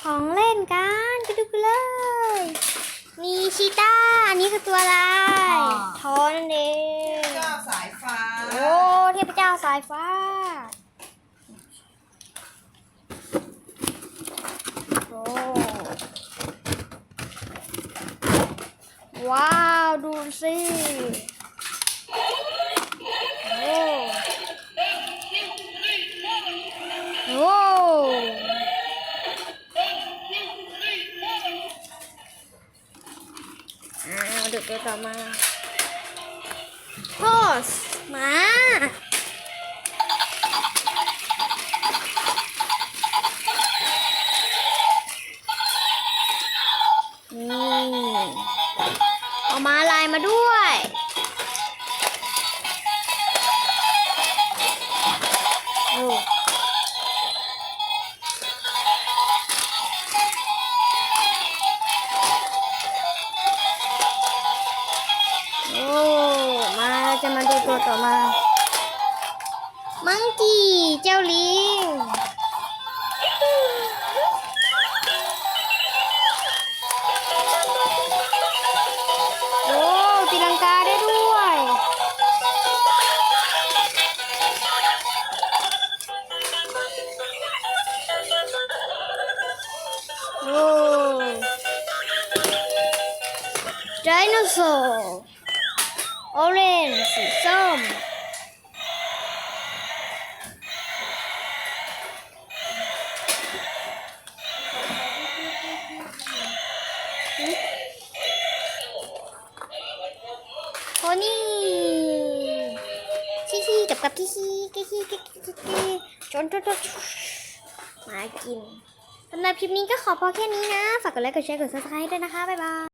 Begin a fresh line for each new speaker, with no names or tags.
ของเล่นกันไปดูกันเลย มีชีต้า อันนี้คือตัวอะไรทอนั่นเอง
เจ้าสายฟ้า
โอ้เทพเจ้าสายฟ้า โอ้ว้าว ดูสิโอ้โอ้ อ่ามาดูตัวต่อมาโพสมาเอามาลายมาด้วยโอ้ โอ้ มาจะมาดูตัวต่อมา มังกี้เจ้าลิง โอ้ตีลังกาได้ด้วย โอ้ ไดโนเสาร์ ออเรนจ์สีส้มโพนี่ขี้ขี้กับกับขี้ขี้ขี้ขี้ขี้ขี้ขี้จนจนจนมากินสำหรับคลิปนี้ก็ขอพอแค่นี้นะ ฝากกดไลค์ กดแชร์ กดซับสไครต์ด้วยนะคะ บ๊ายบาย